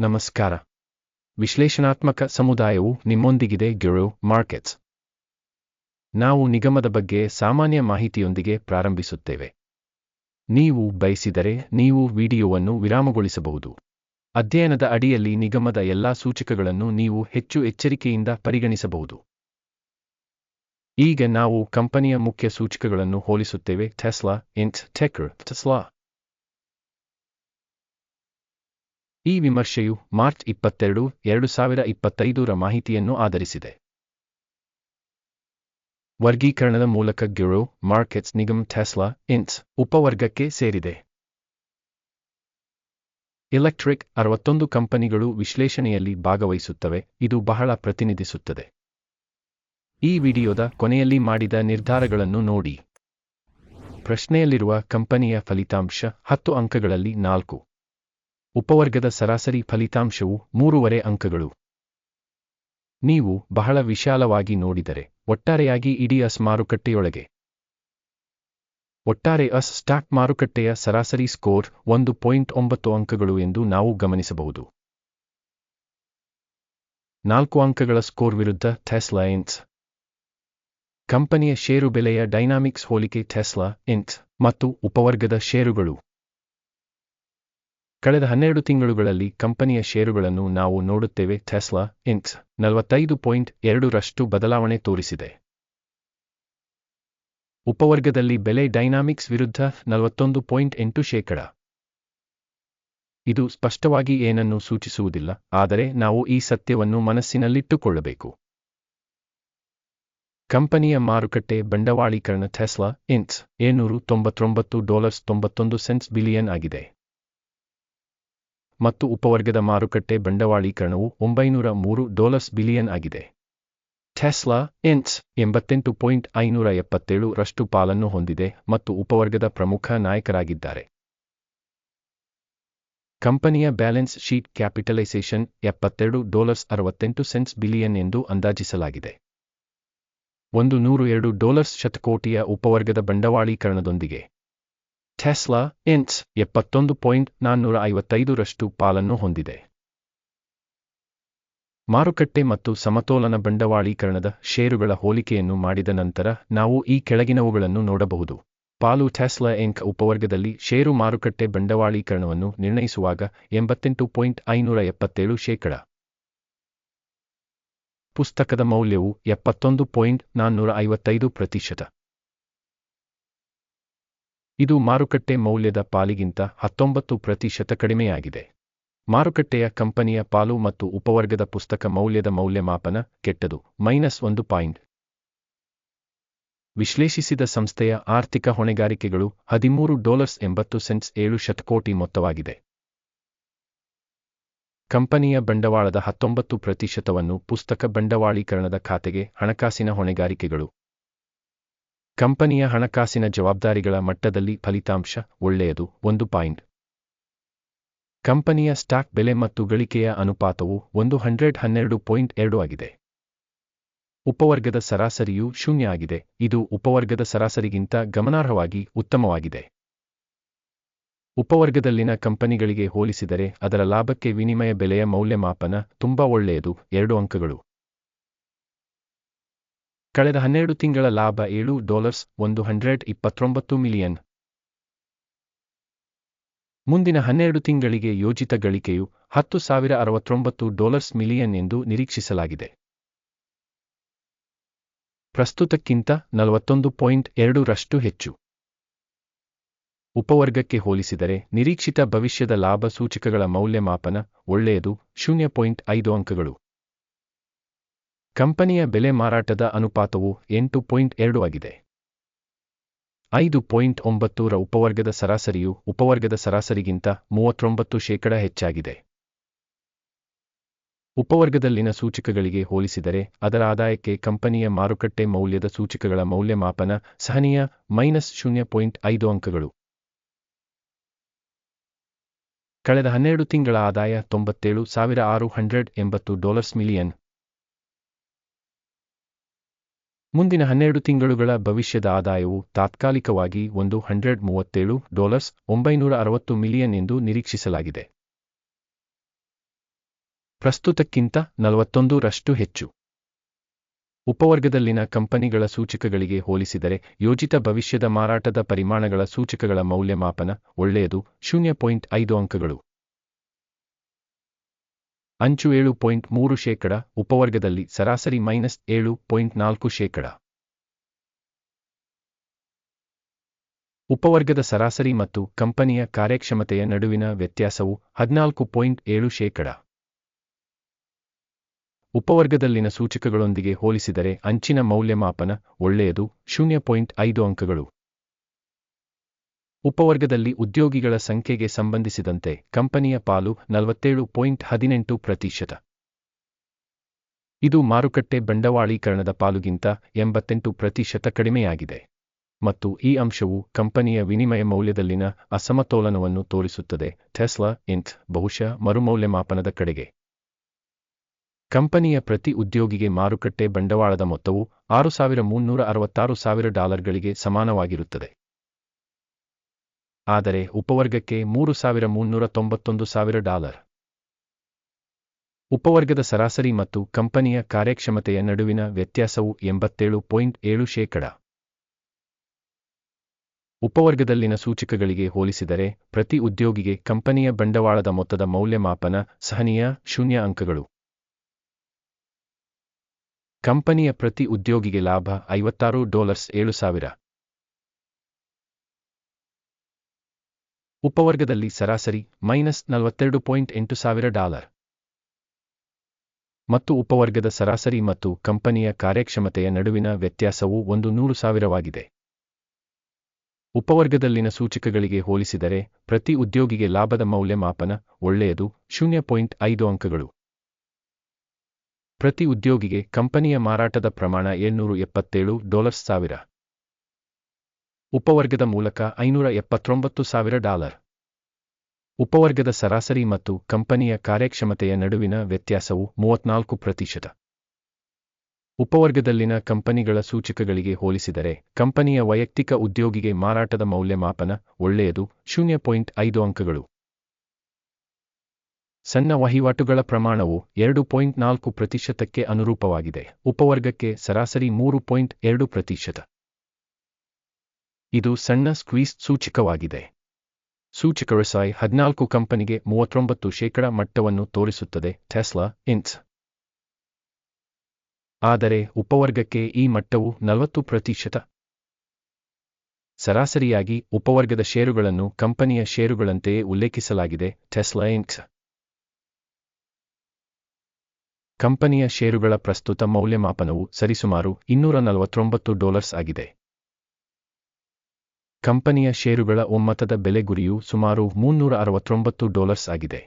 ನಮಸ್ಕಾರ. ವಿಶ್ಲೇಷಣಾತ್ಮಕ ಸಮುದಾಯವು ನಿಮ್ಮೊಂದಿಗಿದೆ ಗಿರು ಮಾರ್ಕೆಟ್ಸ್ ನಾವು ನಿಗಮದ ಬಗ್ಗೆ ಸಾಮಾನ್ಯ ಮಾಹಿತಿಯೊಂದಿಗೆ ಪ್ರಾರಂಭಿಸುತ್ತೇವೆ. ನೀವು ಬಯಸಿದರೆ ನೀವು ವಿಡಿಯೋವನ್ನು ವಿರಾಮಗೊಳಿಸಬಹುದು. ಅಧ್ಯಯನದ ಅಡಿಯಲ್ಲಿ ನಿಗಮದ ಎಲ್ಲಾ ಸೂಚಕಗಳನ್ನು ನೀವು ಹೆಚ್ಚು ಎಚ್ಚರಿಕೆಯಿಂದ ಪರಿಗಣಿಸಬಹುದು. ಈಗ ನಾವು ಕಂಪನಿಯ ಮುಖ್ಯ ಸೂಚಕಗಳನ್ನು ಹೋಲಿಸುತ್ತೇವೆ ಟೆಸ್ಲಾ ಇಂಟ್ ಟೆಕರ್ ಟೆಸ್ಲಾ ಈ ವಿಮರ್ಶೆಯು ಮಾರ್ಚ್ ಇಪ್ಪತ್ತೆರಡು, ಎರಡು ಸಾವಿರ ಇಪ್ಪತ್ತೈದರ ಮಾಹಿತಿಯನ್ನು ಆಧರಿಸಿದೆ. ವರ್ಗೀಕರಣದ ಮೂಲಕ ಗಿರೋ ಮಾರ್ಕೆಟ್ಸ್ ನಿಗಮ್, ಟೆಸ್ಲಾ ಇನ್ಸ್ ಉಪವರ್ಗಕ್ಕೆ ಸೇರಿದೆ. ಎಲೆಕ್ಟ್ರಿಕ್ ಅರವತ್ತೊಂದು ಕಂಪನಿಗಳು ವಿಶ್ಲೇಷಣೆಯಲ್ಲಿ ಭಾಗವಹಿಸುತ್ತವೆ, ಇದು ಬಹಳ ಪ್ರತಿನಿಧಿಸುತ್ತದೆ. ಈ ವಿಡಿಯೋದ ಕೊನೆಯಲ್ಲಿ ಮಾಡಿದ ನಿರ್ಧಾರಗಳನ್ನು ನೋಡಿ. ಪ್ರಶ್ನೆಯಲ್ಲಿರುವ ಕಂಪನಿಯ ಫಲಿತಾಂಶ ಹತ್ತು ಅಂಕಗಳಲ್ಲಿ ನಾಲ್ಕು. ಉಪವರ್ಗದ ಸರಾಸರಿ ಫಲಿತಾಂಶವು ಮೂರುವರೆ ಅಂಕಗಳು. ನೀವು ಬಹಳ ವಿಶಾಲವಾಗಿ ನೋಡಿದರೆ ಒಟ್ಟಾರೆಯಾಗಿ ಇಡೀ ಅಸ್ ಮಾರುಕಟ್ಟೆಯೊಳಗೆ. ಒಟ್ಟಾರೆ ಅಸ್ ಸ್ಟಾಕ್ ಮಾರುಕಟ್ಟೆಯ ಸರಾಸರಿ ಸ್ಕೋರ್ ಒಂದು ಪಾಯಿಂಟ್ ಒಂಬತ್ತು ಅಂಕಗಳು ಎಂದು ನಾವು ಗಮನಿಸಬಹುದು. ನಾಲ್ಕು ಅಂಕಗಳ ಸ್ಕೋರ್ ವಿರುದ್ಧ ಥೆಸ್ಲಾಯನ್ಸ್ ಕಂಪನಿಯ ಷೇರು ಬೆಲೆಯ ಡೈನಾಮಿಕ್ಸ್ ಹೋಲಿಕೆ ಥೆಸ್ಲಾ ಇನ್ಸ್ ಮತ್ತು ಉಪವರ್ಗದ ಷೇರುಗಳು. ಕಳೆದ ಹನ್ನೆರಡು ತಿಂಗಳುಗಳಲ್ಲಿ ಕಂಪನಿಯ ಷೇರುಗಳನ್ನು ನಾವು ನೋಡುತ್ತೇವೆ ಟೆಸ್ಲಾ ಇನ್ಸ್ ನಲವತ್ತೈದು ಪಾಯಿಂಟ್ ಎರಡರಷ್ಟು ಬದಲಾವಣೆ ತೋರಿಸಿದೆ. ಉಪವರ್ಗದಲ್ಲಿ ಬೆಲೆ ಡೈನಾಮಿಕ್ಸ್ ವಿರುದ್ಧ ನಲವತ್ತೊಂದು ಪಾಯಿಂಟ್ ಎಂಟು ಶೇಕಡ. ಇದು ಸ್ಪಷ್ಟವಾಗಿ ಏನನ್ನೂ ಸೂಚಿಸುವುದಿಲ್ಲ, ಆದರೆ ನಾವು ಈ ಸತ್ಯವನ್ನು ಮನಸ್ಸಿನಲ್ಲಿಟ್ಟುಕೊಳ್ಳಬೇಕು. ಕಂಪನಿಯ ಮಾರುಕಟ್ಟೆ ಬಂಡವಾಳೀಕರಣ ಟೆಸ್ಲಾ ಇನ್ಸ್ ಏಳ್ನೂರು ತೊಂಬತ್ತೊಂಬತ್ತು ಡಾಲರ್ಸ್ ತೊಂಬತ್ತೊಂದು ಸೆಂಟ್ಸ್ ಬಿಲಿಯನ್ ಆಗಿದೆ. ಮತ್ತು ಉಪವರ್ಗದ ಮಾರುಕಟ್ಟೆ ಬಂಡವಾಳೀಕರಣವು ಒಂಬೈನೂರ ಮೂರು ಡೋಲರ್ಸ್ ಬಿಲಿಯನ್ ಆಗಿದೆ. ಟೆಸ್ಲಾ ಇನ್ಸ್ ಎಂಬತ್ತೆಂಟು ಪಾಯಿಂಟ್ ಐನೂರ ಎಪ್ಪತ್ತೇಳು ರಷ್ಟು ಪಾಲನ್ನು ಹೊಂದಿದೆ ಮತ್ತು ಉಪವರ್ಗದ ಪ್ರಮುಖ ನಾಯಕರಾಗಿದ್ದಾರೆ. ಕಂಪನಿಯ ಬ್ಯಾಲೆನ್ಸ್ ಶೀಟ್ ಕ್ಯಾಪಿಟಲೈಸೇಷನ್ ಎಪ್ಪತ್ತೆರಡು ಡಾಲರ್ಸ್ ಅರವತ್ತೆಂಟು ಸೆಂಟ್ಸ್ ಬಿಲಿಯನ್ ಎಂದು ಅಂದಾಜಿಸಲಾಗಿದೆ. ಒಂದು ನೂರು ಎರಡು ಡಾಲರ್ಸ್ ಶತಕೋಟಿಯ ಉಪವರ್ಗದ ಬಂಡವಾಳೀಕರಣದೊಂದಿಗೆ ಟೆಸ್ಲಾ ಇನ್ಸ್ ಎಪ್ಪತ್ತೊಂದು ಪಾಯಿಂಟ್ ನಾನ್ನೂರ ಐವತ್ತೈದರಷ್ಟು ಪಾಲನ್ನು ಹೊಂದಿದೆ. ಮಾರುಕಟ್ಟೆ ಮತ್ತು ಸಮತೋಲನ ಬಂಡವಾಳೀಕರಣದ ಷೇರುಗಳ ಹೋಲಿಕೆಯನ್ನು ಮಾಡಿದ ನಂತರ ನಾವು ಈ ಕೆಳಗಿನವುಗಳನ್ನು ನೋಡಬಹುದು. ಪಾಲು ಟೆಸ್ಲಾ ಎಂಕ್ ಉಪವರ್ಗದಲ್ಲಿ ಷೇರು ಮಾರುಕಟ್ಟೆ ಬಂಡವಾಳೀಕರಣವನ್ನು ನಿರ್ಣಯಿಸುವಾಗ ಎಂಬತ್ತೆಂಟು ಪಾಯಿಂಟ್ ಐನೂರ ಎಪ್ಪತ್ತೇಳು ಶೇಕಡ. ಪುಸ್ತಕದ ಮೌಲ್ಯವು ಎಪ್ಪತ್ತೊಂದು ಪಾಯಿಂಟ್ ನಾನ್ನೂರ ಐವತ್ತೈದು ಪ್ರತಿಶತ. ಇದು ಮಾರುಕಟ್ಟೆ ಮೌಲ್ಯದ ಪಾಲಿಗಿಂತ ಹತ್ತೊಂಬತ್ತು ಪ್ರತಿಶತ ಕಡಿಮೆಯಾಗಿದೆ. ಮಾರುಕಟ್ಟೆಯ ಕಂಪನಿಯ ಪಾಲು ಮತ್ತು ಉಪವರ್ಗದ ಪುಸ್ತಕ ಮೌಲ್ಯದ ಮೌಲ್ಯಮಾಪನ ಕೆಟ್ಟದು, ಮೈನಸ್ ಒಂದು ಪಾಯಿಂಟ್. ವಿಶ್ಲೇಷಿಸಿದ ಸಂಸ್ಥೆಯ ಆರ್ಥಿಕ ಹೊಣೆಗಾರಿಕೆಗಳು ಹದಿಮೂರು ಡಾಲರ್ಸ್ ಎಂಬತ್ತು ಸೆಂಟ್ಸ್ ಏಳು ಶತಕೋಟಿ ಮೊತ್ತವಾಗಿದೆ. ಕಂಪನಿಯ ಬಂಡವಾಳದ ಹತ್ತೊಂಬತ್ತು ಪ್ರತಿಶತವನ್ನು ಪುಸ್ತಕ ಬಂಡವಾಳೀಕರಣದ ಖಾತೆಗೆ ಹಣಕಾಸಿನ ಹೊಣೆಗಾರಿಕೆಗಳು. ಕಂಪನಿಯ ಹಣಕಾಸಿನ ಜವಾಬ್ದಾರಿಗಳ ಮಟ್ಟದಲ್ಲಿ ಫಲಿತಾಂಶ ಒಳ್ಳೆಯದು. ಒಂದು ಪಾಯಿಂಟ್. ಕಂಪನಿಯ ಸ್ಟಾಕ್ ಬೆಲೆ ಮತ್ತು ಗಳಿಕೆಯ ಅನುಪಾತವು ಒಂದು ಹಂಡ್ರೆಡ್ ಹನ್ನೆರಡು ಪಾಯಿಂಟ್ ಎರಡು ಆಗಿದೆ. ಉಪವರ್ಗದ ಸರಾಸರಿಯು ಶೂನ್ಯ ಆಗಿದೆ. ಇದು ಉಪವರ್ಗದ ಸರಾಸರಿಗಿಂತ ಗಮನಾರ್ಹವಾಗಿ ಉತ್ತಮವಾಗಿದೆ. ಉಪವರ್ಗದಲ್ಲಿನ ಕಂಪನಿಗಳಿಗೆ ಹೋಲಿಸಿದರೆ ಅದರ ಲಾಭಕ್ಕೆ ವಿನಿಮಯ ಬೆಲೆಯ ಮೌಲ್ಯಮಾಪನ ತುಂಬಾ ಒಳ್ಳೆಯದು. ಎರಡು ಅಂಕಗಳು. ಕಳೆದ ಹನ್ನೆರಡು ತಿಂಗಳ ಲಾಭ ಏಳು ಡಾಲರ್ಸ್ ಒಂದು ಹಂಡ್ರೆಡ್ ಇಪ್ಪತ್ತೊಂಬತ್ತು ಮಿಲಿಯನ್. ಮುಂದಿನ ಹನ್ನೆರಡು ತಿಂಗಳಿಗೆ ಯೋಜಿತ ಗಳಿಕೆಯು ಹತ್ತು ಸಾವಿರ ಅರವತ್ತೊಂಬತ್ತು ಡಾಲರ್ಸ್ ಮಿಲಿಯನ್ ಎಂದು ನಿರೀಕ್ಷಿಸಲಾಗಿದೆ. ಪ್ರಸ್ತುತಕ್ಕಿಂತ ನಲವತ್ತೊಂದು ಪಾಯಿಂಟ್ ಎರಡು ರಷ್ಟು ಹೆಚ್ಚು. ಉಪವರ್ಗಕ್ಕೆ ಹೋಲಿಸಿದರೆ ನಿರೀಕ್ಷಿತ ಭವಿಷ್ಯದ ಲಾಭ ಸೂಚಕಗಳ ಮೌಲ್ಯಮಾಪನ ಒಳ್ಳೆಯದು, ಶೂನ್ಯ ಪಾಯಿಂಟ್ ಐದು ಅಂಕಗಳು. ಕಂಪನಿಯ ಬೆಲೆ ಮಾರಾಟದ ಅನುಪಾತವು ಎಂಟು ಪಾಯಿಂಟ್ ಎರಡು ಆಗಿದೆ. ಐದು ಪಾಯಿಂಟ್ ಒಂಬತ್ತೂರ ಉಪವರ್ಗದ ಸರಾಸರಿಯು ಉಪವರ್ಗದ ಸರಾಸರಿಗಿಂತ ಮೂವತ್ತೊಂಬತ್ತು ಶೇಕಡ ಹೆಚ್ಚಾಗಿದೆ. ಉಪವರ್ಗದಲ್ಲಿನ ಸೂಚಕಗಳಿಗೆ ಹೋಲಿಸಿದರೆ ಅದರ ಆದಾಯಕ್ಕೆ ಕಂಪನಿಯ ಮಾರುಕಟ್ಟೆ ಮೌಲ್ಯದ ಸೂಚಕಗಳ ಮೌಲ್ಯಮಾಪನ ಸಹನೀಯ ಮೈನಸ್ ಶೂನ್ಯ ಪಾಯಿಂಟ್ ಐದು ಅಂಕಗಳು. ಕಳೆದ ಹನ್ನೆರಡು ತಿಂಗಳ ಆದಾಯ ತೊಂಬತ್ತೇಳು ಸಾವಿರ ಆರು ಹಂಡ್ರೆಡ್ ಎಂಬತ್ತು ಡಾಲರ್ಸ್ ಮಿಲಿಯನ್. ಮುಂದಿನ ಹನ್ನೆರಡು ತಿಂಗಳುಗಳ ಭವಿಷ್ಯದ ಆದಾಯವು ತಾತ್ಕಾಲಿಕವಾಗಿ ಒಂದು ಹಂಡ್ರೆಡ್ ಮೂವತ್ತೇಳು ಡಾಲರ್ಸ್ ಒಂಬೈನೂರ ಅರವತ್ತು ಮಿಲಿಯನ್ ಎಂದು ನಿರೀಕ್ಷಿಸಲಾಗಿದೆ. ಪ್ರಸ್ತುತಕ್ಕಿಂತ ನಲವತ್ತೊಂದು ರಷ್ಟು ಹೆಚ್ಚು. ಉಪವರ್ಗದಲ್ಲಿನ ಕಂಪನಿಗಳ ಸೂಚಕಗಳಿಗೆ ಹೋಲಿಸಿದರೆ ಯೋಜಿತ ಭವಿಷ್ಯದ ಮಾರಾಟದ ಪರಿಮಾಣಗಳ ಸೂಚಕಗಳ ಮೌಲ್ಯಮಾಪನ ಒಳ್ಳೆಯದು, ಶೂನ್ಯ ಪಾಯಿಂಟ್ ಐದು ಅಂಕಗಳು. ಅಂಚು ಏಳು ಪಾಯಿಂಟ್ ಮೂರು ಶೇಕಡ, ಉಪವರ್ಗದಲ್ಲಿ ಸರಾಸರಿ ಮೈನಸ್ ಏಳು ಪಾಯಿಂಟ್ ನಾಲ್ಕು ಶೇಕಡ. ಉಪವರ್ಗದ ಸರಾಸರಿ ಮತ್ತು ಕಂಪನಿಯ ಕಾರ್ಯಕ್ಷಮತೆಯ ನಡುವಿನ ವ್ಯತ್ಯಾಸವು ಹದಿನಾಲ್ಕು ಪಾಯಿಂಟ್ ಏಳು ಶೇಕಡ. ಉಪವರ್ಗದಲ್ಲಿನ ಸೂಚಕಗಳೊಂದಿಗೆ ಹೋಲಿಸಿದರೆ ಅಂಚಿನ ಮೌಲ್ಯಮಾಪನ ಒಳ್ಳೆಯದು, ಶೂನ್ಯ ಪಾಯಿಂಟ್ ಐದು ಅಂಕಗಳು. ಉಪವರ್ಗದಲ್ಲಿ ಉದ್ಯೋಗಿಗಳ ಸಂಖ್ಯೆಗೆ ಸಂಬಂಧಿಸಿದಂತೆ ಕಂಪನಿಯ ಪಾಲು ನಲವತ್ತೇಳು ಪಾಯಿಂಟ್ ಹದಿನೆಂಟು ಪ್ರತಿಶತ. ಇದು ಮಾರುಕಟ್ಟೆ ಬಂಡವಾಳೀಕರಣದ ಪಾಲುಗಿಂತ ಎಂಬತ್ತೆಂಟು ಪ್ರತಿಶತ ಕಡಿಮೆಯಾಗಿದೆ. ಮತ್ತು ಈ ಅಂಶವು ಕಂಪನಿಯ ವಿನಿಮಯ ಮೌಲ್ಯದಲ್ಲಿನ ಅಸಮತೋಲನವನ್ನು ತೋರಿಸುತ್ತದೆ. ಟೆಸ್ಲಾ ಇಂಥ್ ಬಹುಶಃ ಮರುಮೌಲ್ಯಮಾಪನದ ಕಡೆಗೆ. ಕಂಪನಿಯ ಪ್ರತಿ ಉದ್ಯೋಗಿಗೆ ಮಾರುಕಟ್ಟೆ ಬಂಡವಾಳದ ಮೊತ್ತವು ಆರು ಸಾವಿರ ಮುನ್ನೂರ ಅರವತ್ತಾರು ಸಾವಿರ ಡಾಲರ್ಗಳಿಗೆ ಸಮಾನವಾಗಿರುತ್ತದೆ. ಆದರೆ ಉಪವರ್ಗಕ್ಕೆ ಮೂರು ಸಾವಿರ ಮುನ್ನೂರ ತೊಂಬತ್ತೊಂದು ಸಾವಿರ ಡಾಲರ್. ಉಪವರ್ಗದ ಸರಾಸರಿ ಮತ್ತು ಕಂಪನಿಯ ಕಾರ್ಯಕ್ಷಮತೆಯ ನಡುವಿನ ವ್ಯತ್ಯಾಸವು ಎಂಬತ್ತೇಳು ಪಾಯಿಂಟ್ ಏಳು ಶೇಕಡ. ಉಪವರ್ಗದಲ್ಲಿನ ಸೂಚಕಗಳಿಗೆ ಹೋಲಿಸಿದರೆ ಪ್ರತಿ ಉದ್ಯೋಗಿಗೆ ಕಂಪನಿಯ ಬಂಡವಾಳದ ಮೊತ್ತದ ಮೌಲ್ಯಮಾಪನ ಸಹನೀಯ ಶೂನ್ಯ ಅಂಕಗಳು. ಕಂಪನಿಯ ಪ್ರತಿ ಉದ್ಯೋಗಿಗೆ ಲಾಭ ಐವತ್ತಾರು ಡಾಲರ್ಸ್ ಏಳು ಸಾವಿರ. ಉಪವರ್ಗದಲ್ಲಿ ಸರಾಸರಿ ಮೈನಸ್ ನಲವತ್ತೆರಡು ಪಾಯಿಂಟ್ ಎಂಟು ಸಾವಿರ ಡಾಲರ್. ಮತ್ತು ಉಪವರ್ಗದ ಸರಾಸರಿ ಮತ್ತು ಕಂಪನಿಯ ಕಾರ್ಯಕ್ಷಮತೆಯ ನಡುವಿನ ವ್ಯತ್ಯಾಸವು ಒಂದು ನೂರು ಸಾವಿರವಾಗಿದೆ. ಉಪವರ್ಗದಲ್ಲಿನ ಸೂಚಕಗಳಿಗೆ ಹೋಲಿಸಿದರೆ ಪ್ರತಿ ಉದ್ಯೋಗಿಗೆ ಲಾಭದ ಮೌಲ್ಯಮಾಪನ ಒಳ್ಳೆಯದು, ಶೂನ್ಯ ಪಾಯಿಂಟ್ ಐದು ಅಂಕಗಳು. ಪ್ರತಿ ಉದ್ಯೋಗಿಗೆ ಕಂಪನಿಯ ಮಾರಾಟದ ಪ್ರಮಾಣ ಏಳ್ನೂರು ಎಪ್ಪತ್ತೇಳು ಡಾಲರ್ಸ್ ಸಾವಿರ. ಉಪವರ್ಗದ ಮೂಲಕ ಐನೂರ ಎಪ್ಪತ್ತೊಂಬತ್ತು ಸಾವಿರ ಡಾಲರ್. ಉಪವರ್ಗದ ಸರಾಸರಿ ಮತ್ತು ಕಂಪನಿಯ ಕಾರ್ಯಕ್ಷಮತೆಯ ನಡುವಿನ ವ್ಯತ್ಯಾಸವು ಮೂವತ್ನಾಲ್ಕು ಪ್ರತಿಶತ. ಉಪವರ್ಗದಲ್ಲಿನ ಕಂಪನಿಗಳ ಸೂಚಕಗಳಿಗೆ ಹೋಲಿಸಿದರೆ ಕಂಪನಿಯ ವೈಯಕ್ತಿಕ ಉದ್ಯೋಗಿಗೆ ಮಾರಾಟದ ಮೌಲ್ಯಮಾಪನ ಒಳ್ಳೆಯದು, ಶೂನ್ಯ ಪಾಯಿಂಟ್ ಐದು ಅಂಕಗಳು. ಸಣ್ಣ ವಹಿವಾಟುಗಳ ಪ್ರಮಾಣವು ಎರಡು ಪಾಯಿಂಟ್ ನಾಲ್ಕು ಪ್ರತಿಶತಕ್ಕೆ ಅನುರೂಪವಾಗಿದೆ, ಉಪವರ್ಗಕ್ಕೆ ಸರಾಸರಿ ಮೂರು ಪಾಯಿಂಟ್ ಎರಡು ಪ್ರತಿಶತ. ಇದು ಸಣ್ಣ ಸ್ಕ್ವೀಸ್ ಸೂಚಕವಾಗಿದೆ. ಸೂಚಕ ರಸಾಯಿ ಹದಿನಾಲ್ಕು ಕಂಪನಿಗೆ ಮೂವತ್ತೊಂಬತ್ತು ಶೇಕಡ ಮಟ್ಟವನ್ನು ತೋರಿಸುತ್ತದೆ ಟೆಸ್ಲಾ ಇನ್ಸ್ ಆದರೆ ಉಪವರ್ಗಕ್ಕೆ ಈ ಮಟ್ಟವು ನಲವತ್ತು ಪ್ರತಿಶತ. ಸರಾಸರಿಯಾಗಿ ಉಪವರ್ಗದ ಷೇರುಗಳನ್ನು ಕಂಪನಿಯ ಷೇರುಗಳಂತೆಯೇ ಉಲ್ಲೇಖಿಸಲಾಗಿದೆ ಟೆಸ್ಲಾ ಇನ್ಸ್ ಕಂಪನಿಯ ಷೇರುಗಳ ಪ್ರಸ್ತುತ ಮೌಲ್ಯಮಾಪನವು ಸರಿಸುಮಾರು ಇನ್ನೂರ ನಲವತ್ತೊಂಬತ್ತು ಡಾಲರ್ಸ್ ಆಗಿದೆ. ಕಂಪನಿಯ ಷೇರುಗಳ ಒಮ್ಮತದ ಬೆಲೆ ಗುರಿಯು ಸುಮಾರು ಮುನ್ನೂರ ಅರವತ್ತೊಂಬತ್ತು ಡಾಲರ್ಸ್ ಆಗಿದೆ.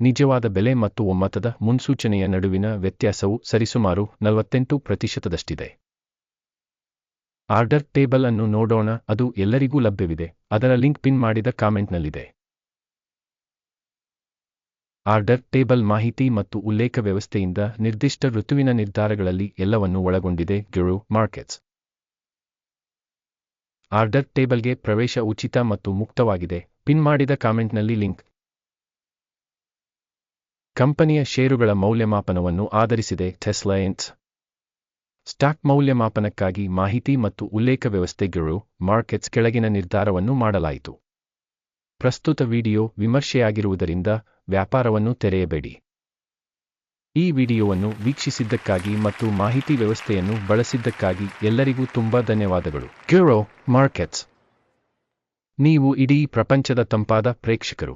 ನಿಜವಾದ ಬೆಲೆ ಮತ್ತು ಒಮ್ಮತದ ಮುನ್ಸೂಚನೆಯ ನಡುವಿನ ವ್ಯತ್ಯಾಸವು ಸರಿಸುಮಾರು ನಲವತ್ತೆಂಟು ಪ್ರತಿಶತದಷ್ಟಿದೆ. ಆರ್ಡರ್ ಟೇಬಲ್ ಅನ್ನು ನೋಡೋಣ, ಅದು ಎಲ್ಲರಿಗೂ ಲಭ್ಯವಿದೆ, ಅದರ ಲಿಂಕ್ ಪಿನ್ ಮಾಡಿದ ಕಾಮೆಂಟ್ನಲ್ಲಿದೆ. ಆರ್ಡರ್ ಟೇಬಲ್ ಮಾಹಿತಿ ಮತ್ತು ಉಲ್ಲೇಖ ವ್ಯವಸ್ಥೆಯಿಂದ ನಿರ್ದಿಷ್ಟ ಋತುವಿನ ನಿರ್ಧಾರಗಳಲ್ಲಿ ಎಲ್ಲವನ್ನೂ ಒಳಗೊಂಡಿದೆ ಗಿರು ಮಾರ್ಕೆಟ್ಸ್. ಆರ್ಡರ್ ಟೇಬಲ್ಗೆ ಪ್ರವೇಶ ಉಚಿತ ಮತ್ತು ಮುಕ್ತವಾಗಿದೆ. ಪಿನ್ ಮಾಡಿದ ಕಾಮೆಂಟ್ನಲ್ಲಿ ಲಿಂಕ್. ಕಂಪನಿಯ ಷೇರುಗಳ ಮೌಲ್ಯಮಾಪನವನ್ನು ಆಧರಿಸಿದೆ ಟೆಸ್ಲಯನ್ಸ್ ಸ್ಟಾಕ್ ಮೌಲ್ಯಮಾಪನಕ್ಕಾಗಿ ಮಾಹಿತಿ ಮತ್ತು ಉಲ್ಲೇಖ ವ್ಯವಸ್ಥೆಗಳು ಮಾರ್ಕೆಟ್ಸ್ ಕೆಳಗಿನ ನಿರ್ಧಾರವನ್ನು ಮಾಡಲಾಯಿತು. ಪ್ರಸ್ತುತ ವಿಡಿಯೋ ವಿಮರ್ಶೆಯಾಗಿರುವುದರಿಂದ ವ್ಯಾಪಾರವನ್ನು ತೆರೆಯಬೇಡಿ. ಈ ವಿಡಿಯೋವನ್ನು ವೀಕ್ಷಿಸಿದ್ದಕ್ಕಾಗಿ ಮತ್ತು ಮಾಹಿತಿ ವ್ಯವಸ್ಥೆಯನ್ನು ಬಳಸಿದ್ದಕ್ಕಾಗಿ ಎಲ್ಲರಿಗೂ ತುಂಬಾ ಧನ್ಯವಾದಗಳು. ಕ್ಯೂರೋ ಮಾರ್ಕೆಟ್ಸ್ ನೀವು ಇಡೀ ಪ್ರಪಂಚದ ತಂಪಾದ ಪ್ರೇಕ್ಷಕರು.